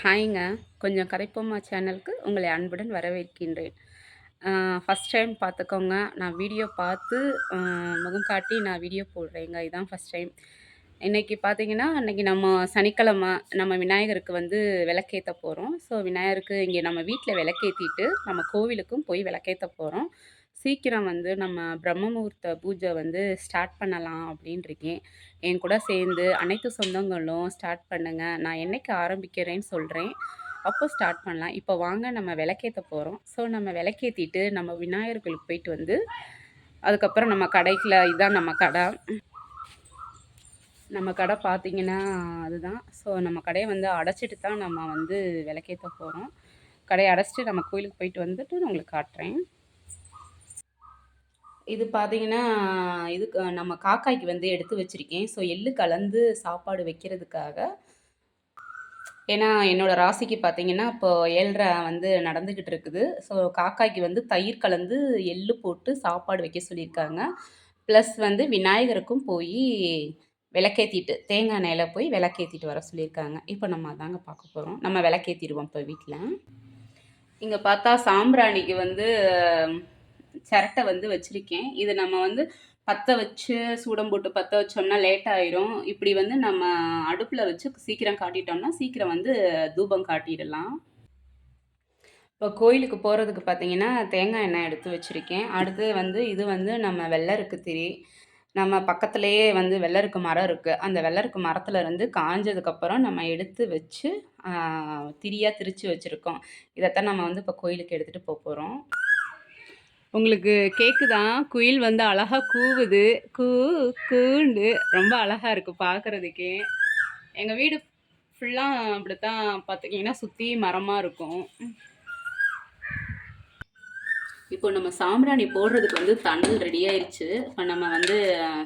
ஹாய்ங்க. கொஞ்சம் கரைப்போமா சேனலுக்கு உங்களை அன்புடன் வரவேற்கின்றேன். ஃபஸ்ட் டைம் பார்த்துக்கோங்க. நான் வீடியோ பார்த்து முகம் காட்டி நான் வீடியோ போடுறேங்க. இதுதான் ஃபஸ்ட் டைம் இன்றைக்கி பார்த்தீங்கன்னா இன்றைக்கி நம்ம சனிக்கிழமை நம்ம விநாயகருக்கு வந்து விளக்கேற்ற போகிறோம் ஸோ விநாயகருக்கு இங்கே நம்ம வீட்டில் விளக்கேற்றிட்டு நம்ம கோவிலுக்கும் போய் விளக்கேற்ற போகிறோம் சீக்கிரம் வந்து நம்ம பிரம்மமுகூர்த்த பூஜை வந்து ஸ்டார்ட் பண்ணலாம் அப்படின்னு இருக்கேன். என் கூட சேர்ந்து அனைத்து சொந்தங்களும் ஸ்டார்ட் பண்ணுங்கள் நான் என்னைக்கு ஆரம்பிக்கிறேன்னு சொல்கிறேன் அப்போ ஸ்டார்ட் பண்ணலாம். இப்போ வாங்க நம்ம விளக்கேற்ற போகிறோம் ஸோ நம்ம விளக்கேற்றிட்டு நம்ம விநாயகர்களுக்கு போயிட்டு வந்து அதுக்கப்புறம் நம்ம கடைக்கில் இதுதான் நம்ம கடை. நம்ம கடை பார்த்திங்கன்னா அதுதான். ஸோ நம்ம கடையை வந்து அடைச்சிட்டு தான் நம்ம வந்து விளக்கேற்ற போகிறோம் கடையை அடைச்சிட்டு நம்ம கோயிலுக்கு போயிட்டு வந்துட்டு நான் உங்களுக்கு காட்டுறேன். இது பார்த்தீங்கன்னா இதுக்கு நம்ம காக்காய்க்கு வந்து எடுத்து வச்சுருக்கேன். ஸோ எள்ளு கலந்து சாப்பாடு வைக்கிறதுக்காக. ஏன்னா என்னோடய ராசிக்கு பார்த்தீங்கன்னா இப்போ ஏழ்ரை வந்து நடந்துக்கிட்டு இருக்குது. ஸோ காக்காய்க்கு வந்து தயிர் கலந்து எள்ளு போட்டு சாப்பாடு வைக்க சொல்லியிருக்காங்க. ப்ளஸ் வந்து விநாயகருக்கும் போய் விளக்கேற்றிட்டு தேங்காய் எண்ணெயில் போய் விளக்கேற்றிட்டு வர சொல்லியிருக்காங்க. இப்போ நம்ம அதாங்க பார்க்க போகிறோம் நம்ம விளக்கேற்றிடுவோம் இப்போ வீட்டில் இங்கே பார்த்தா சாம்பிராணிக்கு வந்து சிரட்டை வந்து வச்சுருக்கேன். இது நம்ம வந்து பற்ற வச்சு சூடம் போட்டு பற்ற வச்சோம்னா லேட் ஆயிரும். இப்படி வந்து நம்ம அடுப்பில் வச்சு சீக்கிரம் காட்டிட்டோம்னா சீக்கிரம் வந்து தூபம் காட்டிடலாம். இப்போ கோயிலுக்கு போகிறதுக்கு பார்த்தீங்கன்னா தேங்காய் எண்ணெய் எடுத்து வச்சுருக்கேன். அடுத்து வந்து இது வந்து நம்ம வெள்ளருக்கு திரி. நம்ம பக்கத்துலேயே வந்து வெள்ளருக்கு மரம் இருக்குது அந்த வெள்ளருக்கு மரத்தில் இருந்து காஞ்சதுக்கப்புறம் நம்ம எடுத்து வச்சு திரியாக திரித்து வச்சுருக்கோம். இதைத்தான் நம்ம வந்து இப்போ கோயிலுக்கு எடுத்துகிட்டு போக போகிறோம் உங்களுக்கு கேக்குதான் குயில் வந்து அழகா கூவுது. கூ கூண்டு. ரொம்ப அழகா இருக்கு பார்க்குறதுக்கே எங்கள் வீடு ஃபுல்லாக அப்படித்தான் பார்த்துக்கிங்கன்னா சுற்றி மரமாக இருக்கும். இப்போ நம்ம சாம்பிராணி போடுறதுக்கு வந்து தண்ணல் ரெடி ஆயிடுச்சு இப்போ நம்ம வந்து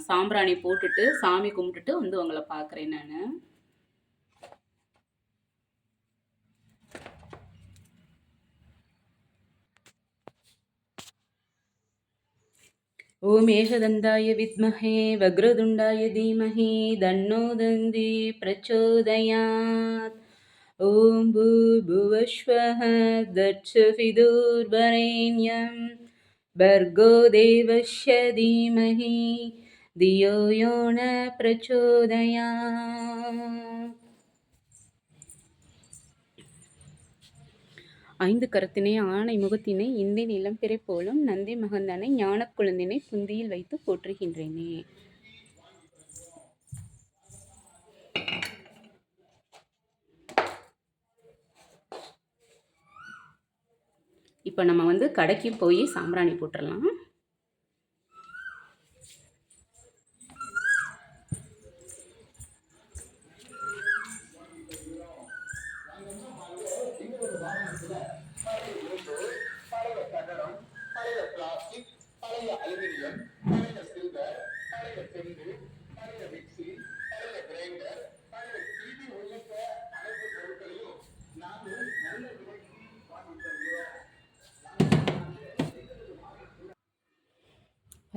சாம்பிராணி போட்டுட்டு சாமி கும்பிட்டுட்டு வந்து உங்களை பார்க்குறேன் நான். ॐ एषदन्ताय विद्महे वग्रदुण्डाय धीमहि दन्नो दन्दी प्रचोदयात्। ॐ भूर्भुवश्वः दक्षफिदुर्वरेण्यं। भर्गो देवस्य धीमहि धियो यो न प्रचोदयात् ஐந்து கரத்தினை ஆணை முகத்தினை இந்தின் நிலம்பிறை போலும் நந்தி மகந்தனை ஞான குழந்தினை புந்தியில் வைத்து போற்றுகின்றேனே. இப்போ நம்ம வந்து கடைக்கு போய் சாம்பிராணி போட்டுடலாம்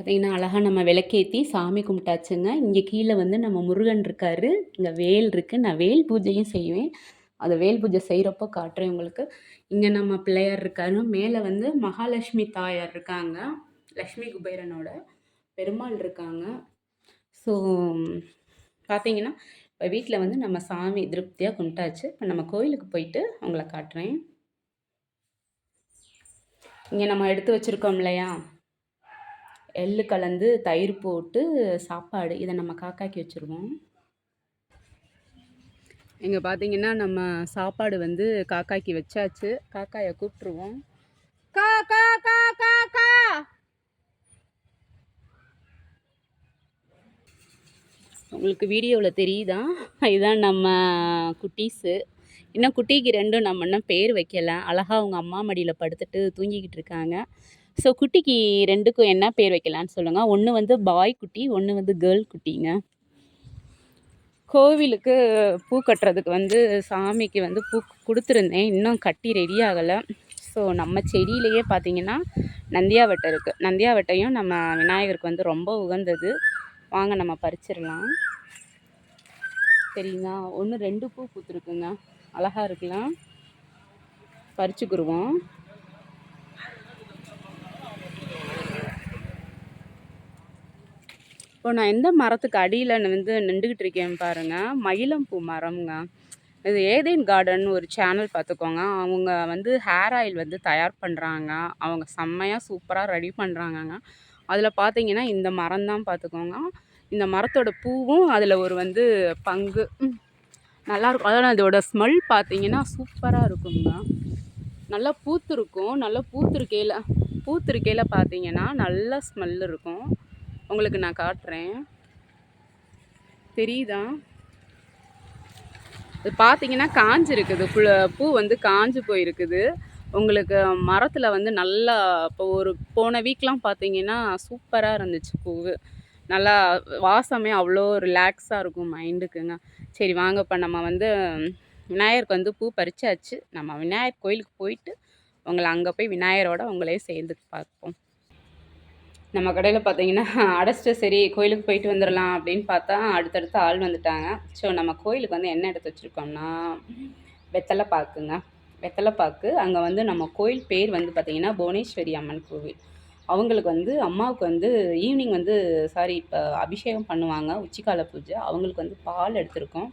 பார்த்திங்கன்னா அழகாக நம்ம விளக்கேற்றி சாமி கும்பிட்டாச்சுங்க. இங்கே கீழே வந்து நம்ம முருகன் இருக்கார். இங்கே வேல் இருக்குது நான் வேல் பூஜையும் செய்வேன். அதை வேல் பூஜை செய்கிறப்போ காட்டுறேன் உங்களுக்கு. இங்கே நம்ம பிள்ளையார் இருக்காரு. மேலே வந்து மகாலட்சுமி தாயார் இருக்காங்க. லக்ஷ்மி குபேரனோட பெருமாள் இருக்காங்க. ஸோ பார்த்தீங்கன்னா இப்போ வீட்டில் வந்து நம்ம சாமி திருப்தியாக கும்பிட்டாச்சு. இப்போ நம்ம கோயிலுக்கு போயிட்டு அவங்கள காட்டுறேன். இங்கே நம்ம எடுத்து வச்சுருக்கோம் இல்லையா? எள்ளு கலந்து தயிர் போட்டு சாப்பாடு. இதை நம்ம காக்காக்கி வச்சுருவோம். இங்கே பார்த்தீங்கன்னா நம்ம சாப்பாடு வந்து காக்காய்க்கு வச்சாச்சு. காக்காயை கூப்பிட்ருவோம் கா கா கா கா கா உங்களுக்கு வீடியோவில் தெரியுதா? இதுதான் நம்ம குட்டீஸு. இன்னும் குட்டிக்கு ரெண்டும் நம்ம இன்னும் பேர் வைக்கலை. அழகாக அவங்க அம்மா மடியில் படுத்துட்டு தூங்கிக்கிட்டு இருக்காங்க. ஸோ குட்டிக்கு ரெண்டுக்கும் என்ன பேர் வைக்கலான்னு சொல்லுங்கள் ஒன்று வந்து பாய் குட்டி ஒன்று வந்து கேர்ள் குட்டிங்க. கோவிலுக்கு பூ கட்டுறதுக்கு வந்து சாமிக்கு வந்து பூ கொடுத்துருந்தேன். இன்னும் கட்டி ரெடி ஆகலை. ஸோ நம்ம செடியிலையே பார்த்தீங்கன்னா நந்தியாவட்டை இருக்குது நந்தியாவட்டையும் நம்ம விநாயகருக்கு வந்து ரொம்ப உகந்தது. வாங்க நம்ம பறிச்சிடலாம். சரிங்களா? ஒன்று ரெண்டு பூ பூத்துருக்குங்க. அழகாக இருக்கலாம் பறிச்சுக்குருவோம். இப்போ நான் எந்த மரத்துக்கு அடியில் வந்து நின்றுக்கிட்டு இருக்கேன் பாருங்க மயிலம்பூ மரம்ங்க. இது ஏதேன் கார்டன் ஒரு சேனல் பார்த்துக்கோங்க. அவங்க வந்து ஹேர் ஆயில் வந்து தயார் பண்ணுறாங்க அவங்க செம்மையாக சூப்பராக ரெடி பண்ணுறாங்கங்க அதில் பார்த்தீங்கன்னா இந்த மரம் தான் பார்த்துக்கோங்க. இந்த மரத்தோட பூவும் அதில் ஒரு வந்து பங்கு. நல்லாயிருக்கும் அதாவது அதோட ஸ்மெல் பார்த்தீங்கன்னா சூப்பராக இருக்குங்க. நல்லா பூத்திருக்கும். நல்லா பூத்திருக்கையில் பூத்திருக்கையில் பார்த்தீங்கன்னா நல்ல ஸ்மெல் இருக்கும். உங்களுக்கு நான் காட்டுறேன். தெரியுதா? இது பார்த்தீங்கன்னா காஞ்சிருக்குது புல பூ வந்து காஞ்சு போயிருக்குது. உங்களுக்கு மரத்தில் வந்து நல்லா இப்போ ஒரு போன வீக்லாம் பார்த்தீங்கன்னா சூப்பராக இருந்துச்சு பூவு. நல்லா வாசமே அவ்வளோ ரிலாக்ஸாக இருக்கும் மைண்டுக்குங்க. சரி வாங்க இப்போ நம்ம வந்து விநாயகருக்கு வந்து பூ பறிச்சாச்சு. நம்ம விநாயகர் கோயிலுக்கு போயிட்டு உங்களை அங்கே போய் விநாயகரோட உங்களே சேர்ந்து பார்ப்போம். நம்ம கடையில் பார்த்தீங்கன்னா அடைச்சிட்டு சரி கோயிலுக்கு போயிட்டு வந்துடலாம் அப்படின்னு பார்த்தா அடுத்தடுத்து ஆள் வந்துட்டாங்க. ஸோ நம்ம கோயிலுக்கு வந்து என்ன எடுத்து வச்சுருக்கோம்னா வெத்தலை பாக்குங்க வெத்தலை பாக்கு அங்கே வந்து நம்ம கோயில் பேர் வந்து பார்த்திங்கன்னா புவனேஸ்வரி அம்மன் கோவில். அவங்களுக்கு வந்து அம்மாவுக்கு வந்து ஈவினிங் வந்து சாரி இப்போ அபிஷேகம் பண்ணுவாங்க உச்சிக்கால பூஜை. அவங்களுக்கு வந்து பால் எடுத்திருக்கோம்.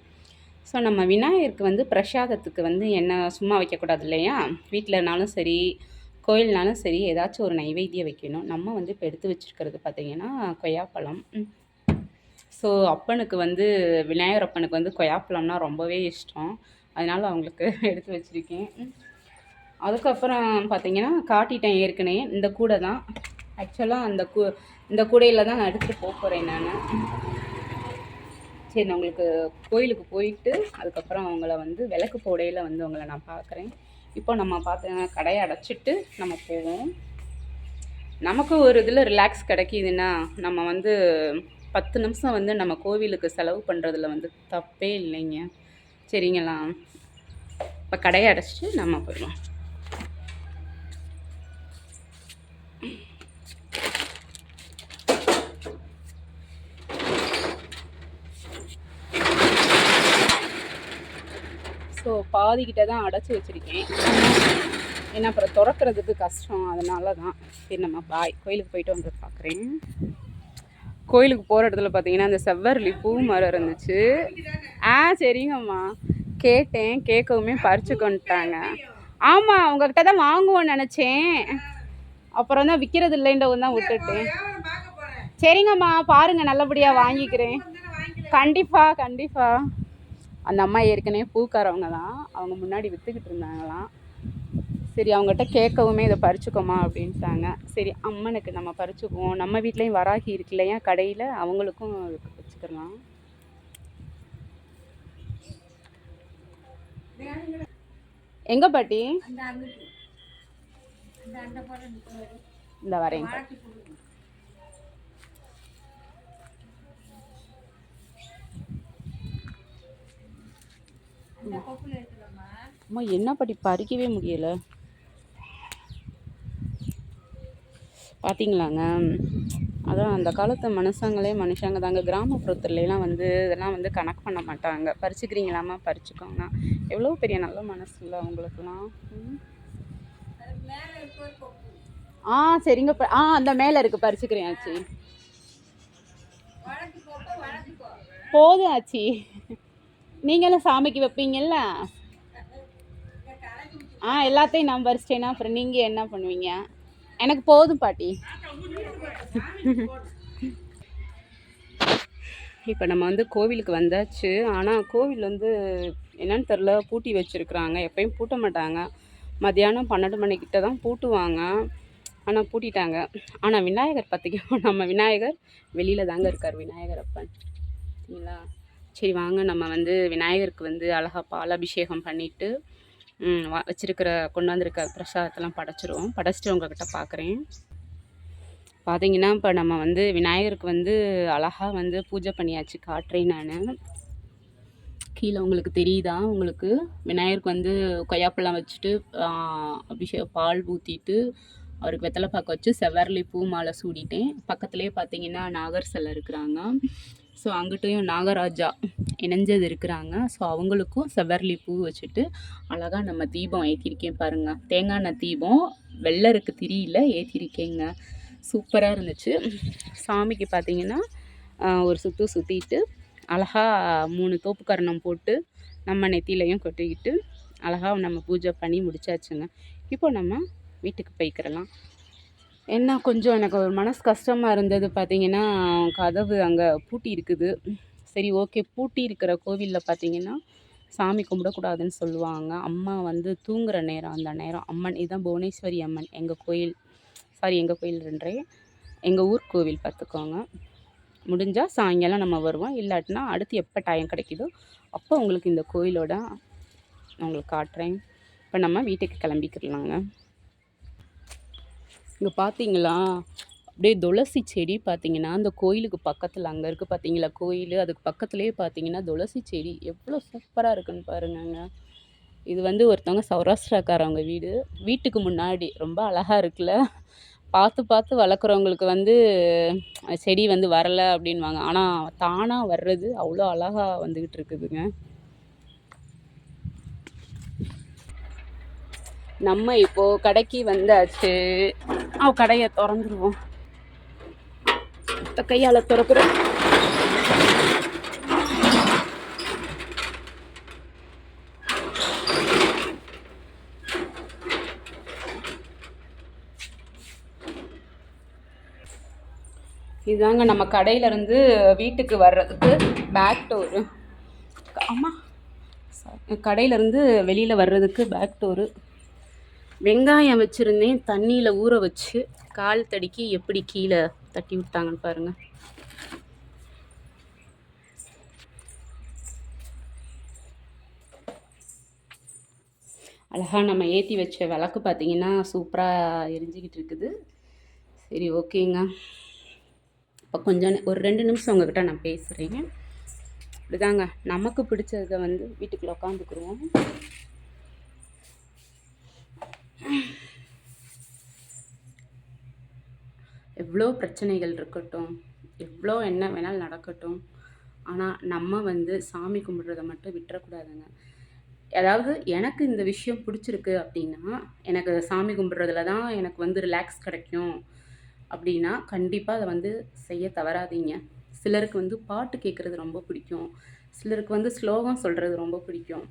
ஸோ நம்ம விநாயகருக்கு வந்து பிரசாதத்துக்கு வந்து என்ன சும்மா வைக்கக்கூடாது இல்லையா? வீட்டிலனாலும் சரி கோயில்னாலும் சரி ஏதாச்சும் ஒரு நைவேத்தியம் வைக்கணும். நம்ம வந்து இப்போ எடுத்து வச்சுருக்கிறது பார்த்திங்கன்னா கொய்யாப்பழம். ஸோ அப்பனுக்கு வந்து விநாயகர் அப்பனுக்கு வந்து கொய்யாப்பழம்னா ரொம்பவே இஷ்டம். அதனால் அவங்களுக்கு எடுத்து வச்சுருக்கேன். அதுக்கப்புறம் பார்த்தீங்கன்னா காட்டிட்டேன் ஏற்கனவே. இந்த கூடை தான். ஆக்சுவலாக அந்த கூ இந்த கூடையில் தான் நான் எடுத்துகிட்டு போக போகிறேன் நான். சரி நான் உங்களுக்கு கோயிலுக்கு போயிட்டு அதுக்கப்புறம் அவங்கள வந்து விளக்கு போடையில் வந்து அவங்கள நான் பார்க்குறேன் இப்போ நம்ம பார்த்தீங்கன்னா கடையை அடைச்சிட்டு நம்ம போவோம். நமக்கு ஒரு இதில் ரிலாக்ஸ் கிடைக்கிதுன்னா நம்ம வந்து பத்து நிமிஷம் வந்து நம்ம கோவிலுக்கு செலவு பண்ணுறதுல வந்து தப்பே இல்லைங்க. சரிங்களா? இப்போ கடையை அடைச்சிட்டு நம்ம போயிடுவோம் ஸோ பாதிக்கிட்ட தான் அடைச்சி வச்சுருக்கேன். ஏன்னா அப்புறம் திறக்கிறதுக்கு கஷ்டம். அதனால தான் சரி நம்ம பாய் கோயிலுக்கு போயிட்டு வந்து பார்க்குறேன். கோயிலுக்கு போகிற இடத்துல பார்த்தீங்கன்னா அந்த செவ்வரளி பூ மரம் இருந்துச்சு. ஆ சரிங்கம்மா. கேட்டேன். கேட்கவுமே பறிச்சு கொண்டுட்டாங்க. ஆமாம் உங்ககிட்ட தான் வாங்குவோன்னு நினச்சேன். அப்புறம் தான் விற்கிறது இல்லைன்றவங்க தான் விட்டுட்டேன். சரிங்கம்மா பாருங்கள் நல்லபடியாக வாங்கிக்கிறேன். கண்டிப்பாக கண்டிப்பாக அந்த அம்மா ஏற்கனவே பூக்காரவங்க தான். அவங்க முன்னாடி விற்றுக்கிட்டு இருந்தாங்களாம். சரி அவங்ககிட்ட கேட்கவுமே இதை பறிச்சுக்கோமா அப்படின்ட்டாங்க. சரி அம்மனுக்கு நம்ம பறிச்சுக்குவோம். நம்ம வீட்லேயும் வராகி இருக்கு இல்லையா? கடையில் அவங்களுக்கும் வச்சுக்கலாம். எங்க பாட்டி? இந்த வரேன். அம்மா. என்ன பாட்டி பறிக்கவே முடியல. பார்த்தீங்களாங்க அதான் அந்த காலத்து மனுஷங்களே மனுஷங்க தாங்க. கிராமப்புறத்துலலாம் வந்து இதெல்லாம் வந்து கணக்கு பண்ண மாட்டாங்க. பறிச்சுக்கிறீங்களாம்மா? பறிச்சுக்கோங்க. எவ்வளோ பெரிய நல்ல மனசு இல்லை அவங்களுக்குலாம். ஆ சரிங்க. ஆ அந்த மேலே இருக்கு. பறிச்சுக்கிறேன் ஆச்சி. போதும் ஆச்சி. நீங்களும் சாமிக்கு வைப்பீங்கல்ல? ஆ எல்லாத்தையும் நான் பறிச்சிட்டேன்னா அப்புறம் நீங்கள் என்ன பண்ணுவீங்க? எனக்கு போதும் பாட்டி. இப்போ நம்ம வந்து கோவிலுக்கு வந்தாச்சு. ஆனால் கோவில் வந்து என்னன்னு தெரில பூட்டி வச்சுருக்குறாங்க. எப்பயும் பூட்ட மாட்டாங்க. மத்தியானம் பன்னெண்டு மணிக்கிட்ட தான் பூட்டுவாங்க. ஆனால் பூட்டிட்டாங்க. ஆனால் விநாயகர் பார்த்திங்கன்னா நம்ம விநாயகர் வெளியில் தாங்க இருக்கார் விநாயகர் அப்பன். சரிங்களா? சரி வாங்க நம்ம வந்து விநாயகருக்கு வந்து அழகா பால் அபிஷேகம் பண்ணிவிட்டு வச்சுருக்கிற கொண்டு வந்திருக்க பிரசாதத்தெல்லாம் படைச்சிருவோம். படைச்சிட்டு உங்கள்கிட்ட பார்க்குறேன் பார்த்தீங்கன்னா இப்போ நம்ம வந்து விநாயகருக்கு வந்து அழகாக வந்து பூஜை பண்ணியாச்சு காட்டுறேன் நான். கீழே உங்களுக்கு தெரியுதா? உங்களுக்கு விநாயகருக்கு வந்து கொய்யாப்பழம் வச்சுட்டு அபிஷேகம் பால் ஊற்றிட்டு அவருக்கு வெத்தலை பார்க்க வச்சு செவ்வரளி பூ மாலை சூடிட்டேன். பக்கத்துலேயே பார்த்தீங்கன்னா நாகர் சிலை இருக்கிறாங்க. ஸோ அங்கிட்டையும் நாகராஜா இணைஞ்சது இருக்கிறாங்க. ஸோ அவங்களுக்கும் செவ்வரளி பூ வச்சுட்டு அழகாக நம்ம தீபம் ஏற்றிருக்கேன் பாருங்கள் தேங்காய் எண்ணெய் தீபம் வெள்ளருக்கு திரியில் ஏற்றிருக்கேங்க சூப்பராக இருந்துச்சு. சாமிக்கு பார்த்தீங்கன்னா ஒரு சுற்று சுற்றிட்டு அழகாக மூணு தோப்பு கரணம் போட்டு நம்ம நெத்திலையும் கொட்டிக்கிட்டு அழகாக நம்ம பூஜை பண்ணி முடிச்சாச்சுங்க. இப்போ நம்ம வீட்டுக்கு போய்க்கிறலாம் என்ன கொஞ்சம் எனக்கு ஒரு மனசு கஷ்டமாக இருந்தது பார்த்தீங்கன்னா கதவு அங்கே பூட்டி இருக்குது. சரி ஓகே. பூட்டி இருக்கிற கோவிலில் பார்த்தீங்கன்னா சாமி கும்பிடக்கூடாதுன்னு சொல்லுவாங்க. அம்மா வந்து தூங்குகிற நேரம் அந்த நேரம். அம்மன் இதுதான் புவனேஸ்வரி அம்மன். எங்கள் கோயில் சாரி எங்கள் கோயில்ன்றேன் எங்கள் ஊர் கோவில் பார்த்துக்கோங்க முடிஞ்சால் சாயங்காலம் நம்ம வருவோம். இல்லாட்டினா அடுத்து எப்போ டைம் கிடைக்குதோ அப்போ உங்களுக்கு இந்த கோயிலோட உங்களுக்கு காட்டுறேன். இப்போ நம்ம வீட்டுக்கு கிளம்பிக்கிறலாங்க இங்கே பார்த்தீங்களா அப்படியே துளசி செடி பார்த்தீங்கன்னா அந்த கோயிலுக்கு பக்கத்தில் அங்கே இருக்குது பார்த்தீங்களா கோயில் அதுக்கு பக்கத்துலேயே பார்த்தீங்கன்னா துளசி செடி எவ்வளோ சூப்பராக இருக்குன்னு பாருங்கங்க. இது வந்து ஒருத்தவங்க சௌராஷ்டிராக்காரவங்க வீடு. வீட்டுக்கு முன்னாடி ரொம்ப அழகாக இருக்குல்ல? பார்த்து பார்த்து வளர்க்குறவங்களுக்கு வந்து செடி வந்து வரலை அப்படின்வாங்க ஆனால் தானாக வர்றது அவ்வளோ அழகாக வந்துக்கிட்டு இருக்குதுங்க. நம்ம இப்போது கடைக்கு வந்தாச்சு. அவ கடையை திறந்துருவோம். கையால் திறக்கிறோம் இதுதாங்க நம்ம கடையிலேருந்து வீட்டுக்கு வர்றதுக்கு பேக் டோரு ஆமாம் கடையிலேருந்து வெளியில் வர்றதுக்கு பேக் டோரு வெங்காயம் வச்சுருந்தேன். தண்ணியில் ஊற வச்சு கால் தடிக்கி எப்படி கீழே தட்டி விட்டாங்கன்னு பாருங்கள் அழகாக நம்ம ஏற்றி வச்ச விளக்கு பார்த்தீங்கன்னா சூப்பராக எரிஞ்சிக்கிட்டு இருக்குது. சரி ஓகேங்க. இப்போ கொஞ்சம் ஒரு ரெண்டு நிமிஷம் உங்ககிட்ட நான் பேசுகிறேன் இப்படிதாங்க. நமக்கு பிடிச்சதை வந்து வீட்டுக்குள்ளே உட்காந்துக்குருவோம். எவ்வளோ பிரச்சனைகள் இருக்கட்டும் எவ்வளோ என்ன வேணாலும் நடக்கட்டும் ஆனால் நம்ம வந்து சாமி கும்பிட்றத மட்டும் விட்டுறக்கூடாதுங்க. அதாவது எனக்கு இந்த விஷயம் பிடிச்சிருக்கு அப்படின்னா எனக்கு சாமி கும்பிட்றதுல தான் எனக்கு வந்து ரிலாக்ஸ் கிடைக்கும். அப்படின்னா கண்டிப்பாக அதை வந்து செய்ய தவறாதீங்க. சிலருக்கு வந்து பாட்டு கேட்குறது ரொம்ப பிடிக்கும். சிலருக்கு வந்து ஸ்லோகம் சொல்கிறது ரொம்ப பிடிக்கும்.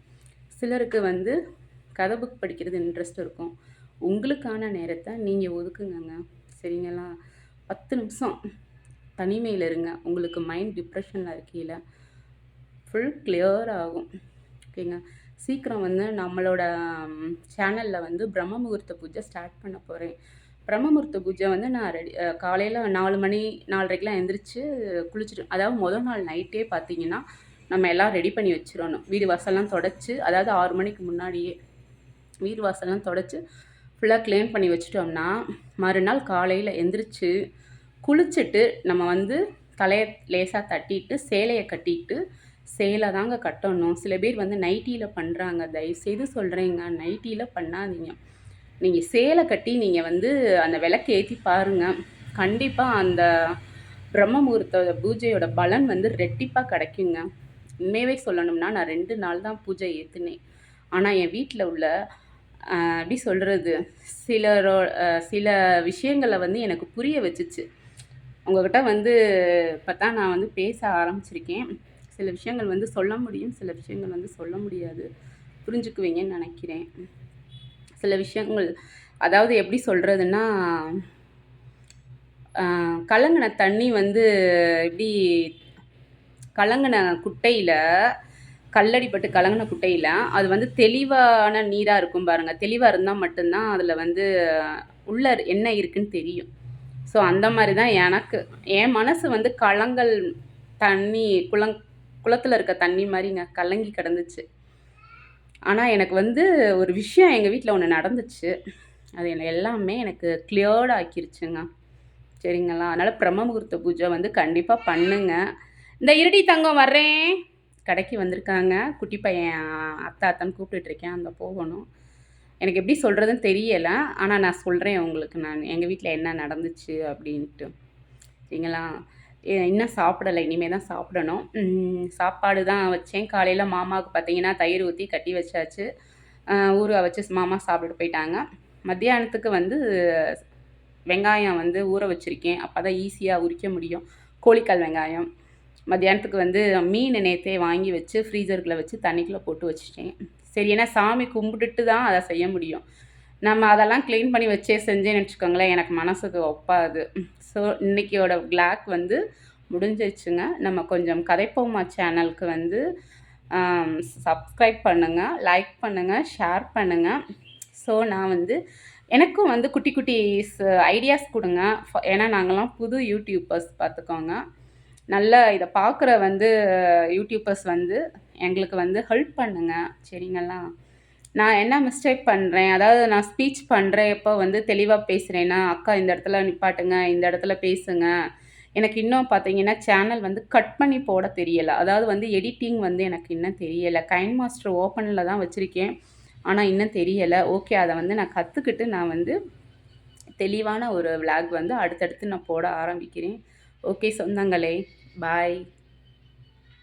சிலருக்கு வந்து கதை புக் படிக்கிறது இன்ட்ரெஸ்ட் இருக்கும். உங்களுக்கான நேரத்தை நீங்கள் ஒதுக்குங்கங்க. சரிங்களா? பத்து நிமிஷம் தனிமையில் இருங்க. உங்களுக்கு மைண்ட் டிப்ரெஷனில் இருக்கையில் ஃபுல் கிளியர் ஆகும். ஓகேங்க சீக்கிரம் வந்து நம்மளோட சேனலில் வந்து பிரம்ம முகூர்த்த பூஜை ஸ்டார்ட் பண்ண போகிறேன் பிரம்ம முகூர்த்த பூஜை வந்து நான் ரெடி காலையில் நாலு மணி நாலரைக்கெலாம் எந்திரிச்சு குளிச்சுட்டு அதாவது முதல் நாள் நைட்டே பார்த்தீங்கன்னா நம்ம எல்லாம் ரெடி பண்ணி வச்சிடணும். வீடு வாசல்லாம் தொடச்சி அதாவது ஆறு மணிக்கு முன்னாடியே வீடு வாசல்லாம் தொடச்சி ஃபுல்லாக க்ளீன் பண்ணி வச்சுட்டோம்னா மறுநாள் காலையில் எந்திரிச்சு குளிச்சுட்டு நம்ம வந்து தலையை லேசாக தட்டிட்டு சேலையை கட்டிட்டு சேலை தாங்க கட்டணும். சில பேர் வந்து நைட்டியில் பண்ணுறாங்க தயவுசெய்து சொல்கிறேங்க நைட்டியில் பண்ணாதீங்க. நீங்கள் சேலை கட்டி நீங்கள் வந்து அந்த விளக்கு ஏற்றி பாருங்கள் கண்டிப்பாக அந்த பிரம்ம முகூர்த்த பூஜையோட பலன் வந்து ரெட்டிப்பாக கிடைக்குங்க. உண்மையவே சொல்லணும்னா நான் ரெண்டு நாள் தான் பூஜை ஏற்றுனேன் ஆனால் என் வீட்டில் உள்ள எப்படி சொல்கிறது சிலரோ சில விஷயங்களை வந்து எனக்கு புரிய வச்சுச்சு. உங்கள்கிட்ட வந்து பார்த்தா நான் வந்து பேச ஆரம்பிச்சிருக்கேன். சில விஷயங்கள் வந்து சொல்ல முடியும் சில விஷயங்கள் வந்து சொல்ல முடியாது. புரிஞ்சுக்குவீங்கன்னு நினைக்கிறேன். சில விஷயங்கள் அதாவது எப்படி சொல்கிறதுன்னா கலங்கின தண்ணி வந்து எப்படி கலங்கின குட்டையில் கல்லடிப்பட்டு கலங்கின குட்டையில் அது வந்து தெளிவான நீராக இருக்கும் பாருங்கள் தெளிவாக இருந்தால் மட்டும்தான் அதில் வந்து உள்ள என்ன இருக்குன்னு தெரியும். ஸோ அந்த மாதிரி தான் எனக்கு என் மனசு வந்து கலங்கள் தண்ணி குளங் குளத்தில் இருக்க தண்ணி மாதிரிங்க கலங்கி கிடந்துச்சு. ஆனால் எனக்கு வந்து ஒரு விஷயம் எங்கள் வீட்டில் ஒன்று நடந்துச்சு. அது என்ன எல்லாமே எனக்கு கிளியர்டு ஆக்கிருச்சுங்க. சரிங்களா? அதனால் பிரம்ம முகூர்த்த பூஜை வந்து கண்டிப்பாக பண்ணுங்க. இந்த இருடி தங்கம் வர்றேன். கடைக்கு வந்திருக்காங்க. குட்டி பையன் அத்தா அத்தான்னு கூப்பிட்டுட்ருக்கேன் அந்த போகணும். எனக்கு எப்படி சொல்கிறதுன்னு தெரியலை. ஆனால் நான் சொல்கிறேன் உங்களுக்கு நான். எங்கள் வீட்டில் என்ன நடந்துச்சு அப்படின்ட்டு. சரிங்களா? இன்னும் சாப்பிடலை. இனிமேல் தான் சாப்பிடணும். சாப்பாடு தான் வச்சேன். காலையில் மாமாவுக்கு பார்த்தீங்கன்னா தயிர் ஊற்றி கட்டி வச்சாச்சு. ஊற வச்சு மாமா சாப்பிட்டுட்டு போயிட்டாங்க. மத்தியானத்துக்கு வந்து வெங்காயம் வந்து ஊற வச்சுருக்கேன். அப்போ தான் ஈஸியாக உரிக்க முடியும். கோழிக்கால் வெங்காயம். மத்தியானத்துக்கு வந்து மீன் நேற்றே வாங்கி வச்சு ஃப்ரீசருக்குள்ளே வச்சு தண்ணிக்குள்ளே போட்டு வச்சுட்டேன். சரி ஏன்னா சாமி கும்பிட்டுட்டு தான் அதை செய்ய முடியும். நம்ம அதெல்லாம் க்ளீன் பண்ணி வச்சே செஞ்சேன்னு வச்சுக்கோங்களேன் எனக்கு மனசுக்கு ஒப்பாது. ஸோ இன்றைக்கியோட பிளாக் வந்து முடிஞ்சிருச்சுங்க. நம்ம கொஞ்சம் கதைப்போமா சேனலுக்கு வந்து சப்ஸ்கிரைப் பண்ணுங்கள் லைக் பண்ணுங்கள் ஷேர் பண்ணுங்கள் ஸோ நான் வந்து எனக்கும் வந்து குட்டி குட்டி ஐடியாஸ் கொடுங்க. ஃப- ஏன்னா நாங்கள்லாம் புது யூடியூபர்ஸ் பார்த்துக்கோங்க. நல்ல இதை பார்க்குற வந்து யூடியூபர்ஸ் வந்து எங்களுக்கு வந்து ஹெல்ப் பண்ணுங்க. சரிங்களா? நான் என்ன மிஸ்டேக் பண்ணுறேன் அதாவது நான் ஸ்பீச் பண்ணுறப்போ வந்து தெளிவாக பேசுகிறேன்னா அக்கா இந்த இடத்துல நிப்பாட்டுங்க இந்த இடத்துல பேசுங்க. எனக்கு இன்னும் பார்த்தீங்கன்னா சேனல் வந்து கட் பண்ணி போட தெரியலை. அதாவது வந்து எடிட்டிங் வந்து எனக்கு இன்னும் தெரியலை. கைன் மாஸ்டர் ஓப்பனில் தான் வச்சுருக்கேன். ஆனால் இன்னும் தெரியலை. ஓகே அதை வந்து நான் கற்றுக்கிட்டு நான் வந்து தெளிவான ஒரு விளாக் வந்து அடுத்தடுத்து நான் போட ஆரம்பிக்கிறேன். ஓகே சொந்தங்களே. பாய்.